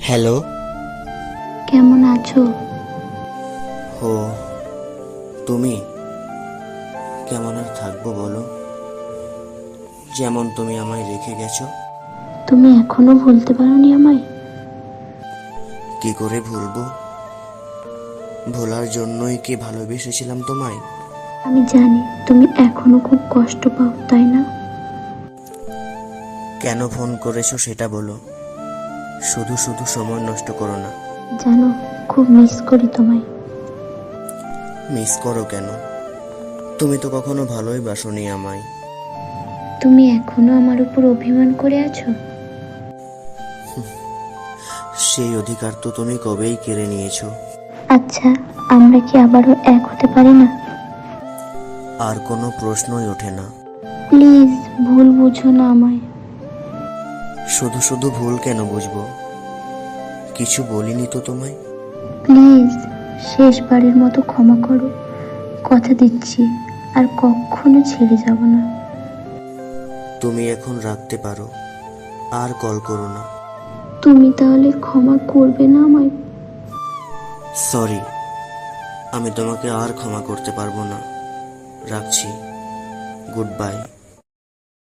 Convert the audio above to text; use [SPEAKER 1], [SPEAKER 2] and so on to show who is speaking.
[SPEAKER 1] Hello.
[SPEAKER 2] কেমন আছো?
[SPEAKER 1] হো তুমি? কেমন আর থাকব বলো? যেমন তুমি আমায় রেখে গেছো।
[SPEAKER 2] তুমি এখনও ভুলতে পারোনি আমায়?
[SPEAKER 1] কি করে ভুলবো? ভোলার জন্যই কি ভালোবেসেছিলাম তোমায়?
[SPEAKER 2] আমি জানি তুমি এখনও খুব কষ্ট পাও তাই না?
[SPEAKER 1] কেন ফোন করেছ সেটা বলো। শুধু শুধু সময় নষ্ট করো না।
[SPEAKER 2] জানো খুব মিস করি তোমায়।
[SPEAKER 1] মিস করো কেন? তুমি তো কখনো ভালোই বাসনি আমায়।
[SPEAKER 2] তুমি এখনও আমার উপর অভিমান করে আছো?
[SPEAKER 1] সেই অধিকার তো তুমি কবেই কেড়ে নিয়েছো।
[SPEAKER 2] আচ্ছা আমরা কি আবারও এক হতে পারি না?
[SPEAKER 1] আর কোনো প্রশ্নই ওঠে না।
[SPEAKER 2] প্লিজ ভুল বুঝো না আমায়।
[SPEAKER 1] শুধু শুধু ভুল কেন বুঝব? কিছু বলিনি তো তোমায়?
[SPEAKER 2] প্লিজ শেষবারের মতো ক্ষমা করো। কথা দিচ্ছি আর কখনো ছেড়ে যাব না।
[SPEAKER 1] তুমি এখন রাখতে পারো আর কল করো না।
[SPEAKER 2] তুমি তাহলে ক্ষমা করবে না আমায়?
[SPEAKER 1] সরি আমি তোমাকে আর ক্ষমা করতে পারব না। রাখছি। Good bye